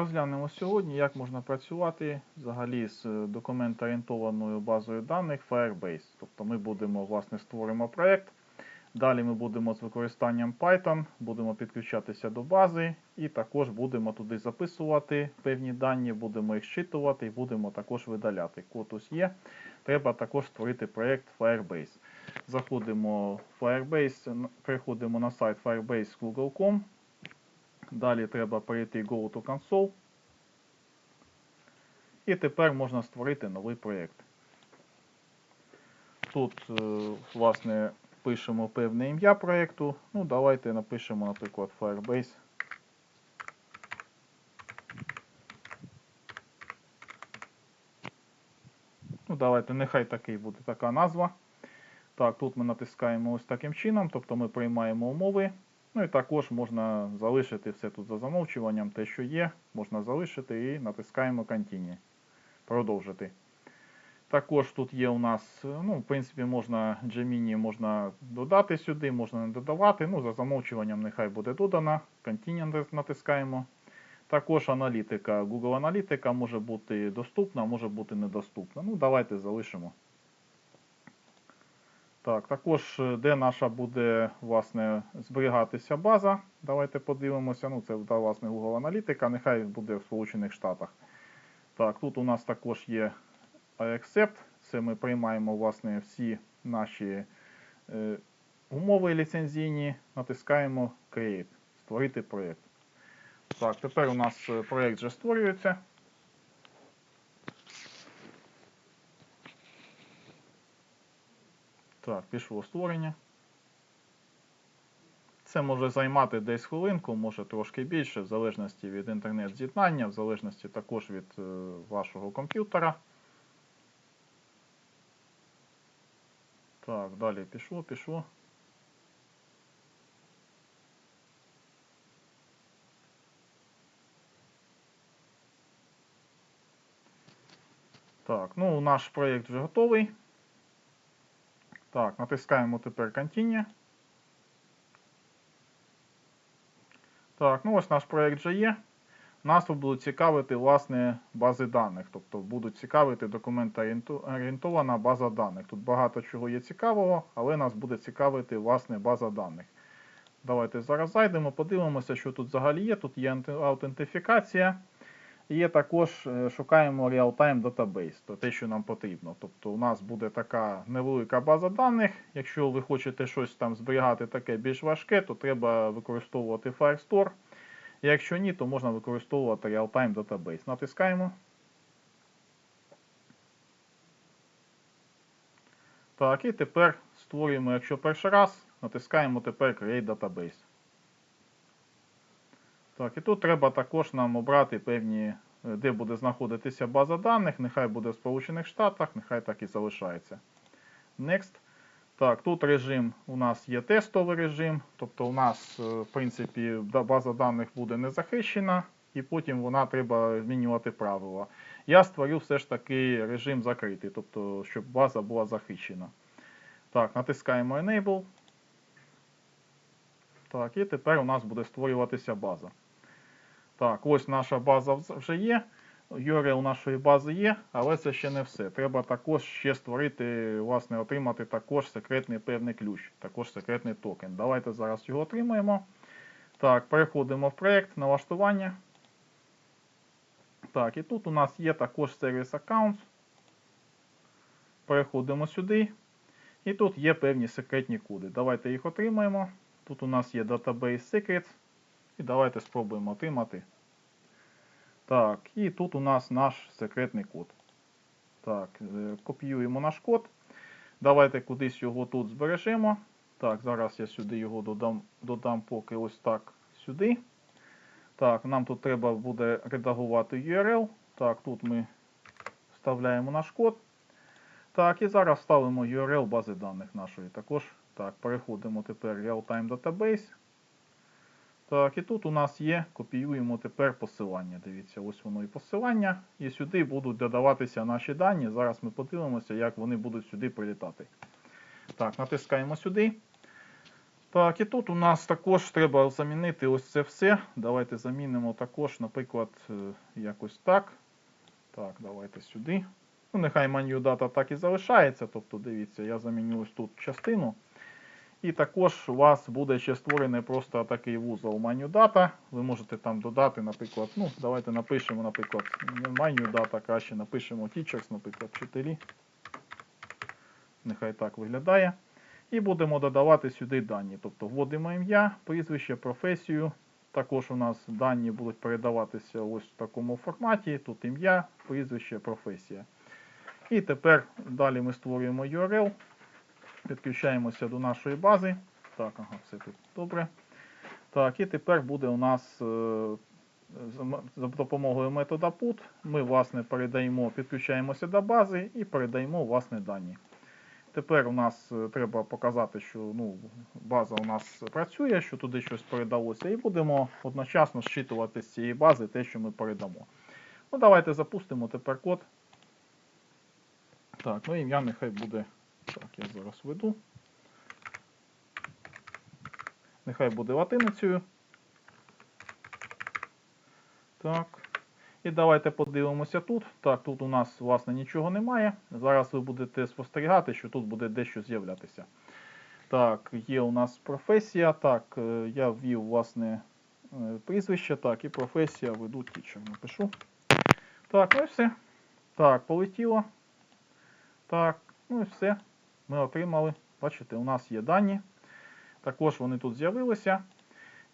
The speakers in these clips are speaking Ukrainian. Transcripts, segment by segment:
Розглянемо сьогодні, як можна працювати взагалі з е, документоорієнтованою базою даних Firebase. Тобто ми будемо, власне, створимо проєкт. Далі ми будемо з використанням Python, будемо підключатися до бази і також будемо туди записувати певні дані, будемо їх щитувати і будемо також видаляти. Код ось є. Треба також створити проєкт Firebase. Заходимо в Firebase, переходимо на сайт firebase.google.com. Далі треба перейти Go to Console. І тепер можна створити новий проєкт. Тут, е, власне, пишемо певне ім'я проєкту. Ну, давайте напишемо, наприклад, Firebase. Ну, давайте, нехай такий буде така назва. Так, тут ми натискаємо ось таким чином, тобто ми приймаємо умови. Ну і також можна залишити все тут за замовчуванням, те, що є, можна залишити і натискаємо Continue. Продовжити. Також тут є у нас, ну, в принципі, можна Gemini можна додати сюди, можна не додавати. Ну, за замовчуванням нехай буде додана. Continue натискаємо. Також аналітика. Google аналітика може бути доступна, може бути недоступна. Ну, давайте залишимо. Так, також е, де наша буде власне зберігатися база. Давайте подивимося. Ну, це власне Google аналітика, нехай буде в Сполучених Штатах. Так, тут у нас також є Accept. Це ми приймаємо власне всі наші е, умови ліцензійні, натискаємо Create, створити проєкт. Так, тепер у нас е, проєкт вже створюється. Так, пішло створення. Це може займати десь хвилинку, може трошки більше, в залежності від інтернет-з'єднання, в залежності також від е, вашого комп'ютера. Так, далі пішло, пішло. Так, ну наш проєкт вже готовий. Так, натискаємо тепер Continue. Так, ну ось наш проєкт вже є. Нас будуть цікавити власне бази даних, тобто будуть цікавити документоорієнтована база даних. Тут багато чого є цікавого, але нас буде цікавити власне база даних. Давайте зараз зайдемо, подивимося, що тут взагалі є. Тут є аутентифікація. Є також е, шукаємо real-time database, то те, що нам потрібно. Тобто у нас буде така невелика база даних. Якщо ви хочете щось там зберігати таке більш важке, то треба використовувати Firestore. Якщо ні, то можна використовувати real-time database. Натискаємо. Так, і тепер створюємо, якщо перший раз, натискаємо тепер Create Database. Так, і тут треба також нам обрати певні, е, де буде знаходитися база даних. Нехай буде в Сполучених Штатах, нехай так і залишається. Next. Так, тут режим у нас є тестовий режим, тобто у нас, е, в принципі, база даних буде не захищена, і потім вона треба змінювати правила. Я створю все ж таки режим закритий, тобто, щоб база була захищена. Так, натискаємо Enable. Так, і тепер у нас буде створюватися база. Так, ось наша база вже є. URL нашої бази є, але це ще не все. Треба також ще створити, власне, отримати також секретний певний ключ, також секретний токен. Давайте зараз його отримаємо. Так, переходимо в проєкт, налаштування. Так, і тут у нас є також сервіс Accounts. Переходимо сюди. І тут є певні секретні коди. Давайте їх отримаємо. Тут у нас є Database Secrets. І давайте спробуємо отримати. Так, і тут у нас наш секретний код. Так, е, копіюємо наш код. Давайте кудись його тут збережемо. Так, зараз я сюди його додам, додам поки ось так сюди. Так, нам тут треба буде редагувати URL. Так, тут ми вставляємо наш код. Так, і зараз ставимо URL бази даних нашої. Також так, переходимо тепер в Real-Time Database. Так, і тут у нас є, копіюємо тепер посилання. Дивіться, ось воно і посилання. І сюди будуть додаватися наші дані. Зараз ми подивимося, як вони будуть сюди прилітати. Так, натискаємо сюди. Так, і тут у нас також треба замінити ось це все. Давайте замінимо також, наприклад, е, якось так. Так, давайте сюди. Ну, нехай menu data так і залишається. Тобто, дивіться, я заміню ось тут частину. І також у вас буде ще створений просто такий вузол menu. Ви можете там додати, наприклад, ну, давайте напишемо, наприклад, не краще напишемо teachers, наприклад, вчителі. Нехай так виглядає. І будемо додавати сюди дані. Тобто вводимо ім'я, прізвище, професію. Також у нас дані будуть передаватися ось в такому форматі. Тут ім'я, прізвище, професія. І тепер далі ми створюємо URL, підключаємося до нашої бази. Так, ага, все тут добре. Так, і тепер буде у нас е, за допомогою метода put ми власне передаємо, підключаємося до бази і передаємо власне дані. Тепер у нас е, треба показати, що ну, база у нас працює, що туди щось передалося, і будемо одночасно зчитувати з цієї бази те, що ми передамо. Ну, давайте запустимо тепер код. Так, ну ім'я нехай буде. Так, я зараз веду. Нехай буде латиницею. Так. І давайте подивимося тут. Так, тут у нас, власне, нічого немає. Зараз ви будете спостерігати, що тут буде дещо з'являтися. Так, є у нас професія. Так, е, я ввів, власне, е, прізвище. Так, і професія веду тічер. Напишу. Так, ну і все. Так, полетіло. Так, ну і все. Ми отримали. Бачите, у нас є дані. Також вони тут з'явилися.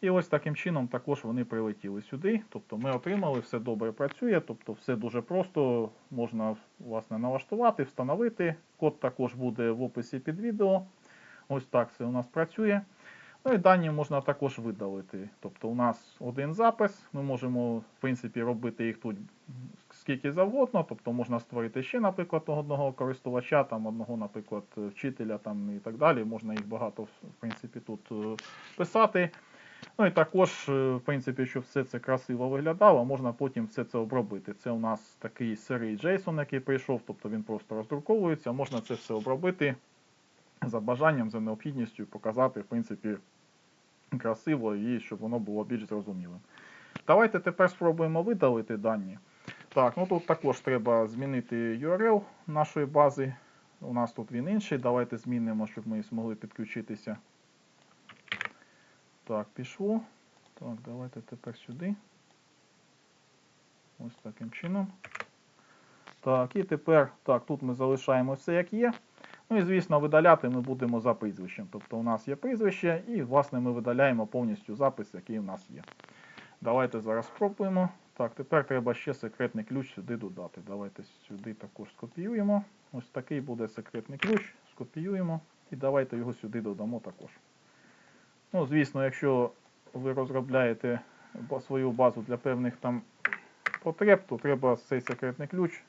І ось таким чином також вони прилетіли сюди. Тобто ми отримали, все добре працює, тобто все дуже просто можна власне налаштувати, встановити. Код також буде в описі під відео. Ось так це у нас працює. Ну і дані можна також видалити. Тобто у нас один запис, ми можемо в принципі робити їх тут скільки завгодно. Тобто можна створити ще, наприклад, одного користувача, там одного, наприклад, вчителя там і так далі. Можна їх багато в принципі тут е, писати. Ну і також, е, в принципі, щоб все це красиво виглядало, можна потім все це обробити. Це у нас такий сирий JSON, який прийшов, тобто він просто роздруковується. Можна це все обробити за бажанням, за необхідністю, показати, в принципі, красиво і щоб воно було більш зрозумілим. Давайте тепер спробуємо видалити дані. Так, ну тут також треба змінити URL нашої бази. У нас тут він інший. Давайте змінимо, щоб ми змогли підключитися. Так, пішло. Так, давайте тепер сюди. Ось таким чином. Так, і тепер, так, тут ми залишаємо все як є. Ну і, звісно, видаляти ми будемо за прізвищем. Тобто у нас є прізвище, і, власне, ми видаляємо повністю запис, який у нас є. Давайте зараз спробуємо. Так, тепер треба ще секретний ключ сюди додати. Давайте сюди також скопіюємо. Ось такий буде секретний ключ. Скопіюємо. І давайте його сюди додамо також. Ну, звісно, якщо ви розробляєте свою базу для певних там потреб, то треба цей секретний ключ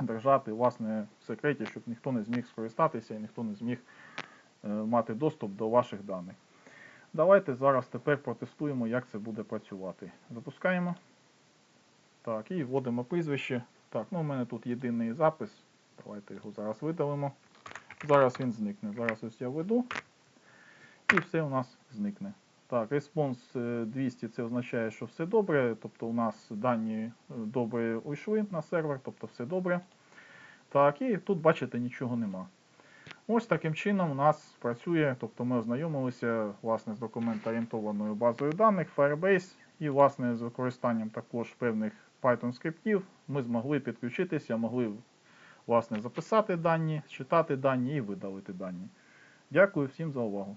держати власне в секреті, щоб ніхто не зміг скористатися і ніхто не зміг е, мати доступ до ваших даних. Давайте зараз тепер протестуємо, як це буде працювати. Запускаємо. Так, і вводимо прізвище. Так, ну у мене тут єдиний запис. Давайте його зараз видалимо. Зараз він зникне. Зараз ось я введу. І все у нас зникне. Так, респонс е, 200 це означає, що все добре. Тобто у нас дані е, добре уйшли на сервер, тобто все добре. Так, і тут, бачите, нічого нема. Ось таким чином у нас працює, тобто ми ознайомилися власне, з документоорієнтованою базою даних Firebase і власне, з використанням також певних Python скриптів ми змогли підключитися, могли власне, записати дані, читати дані і видалити дані. Дякую всім за увагу.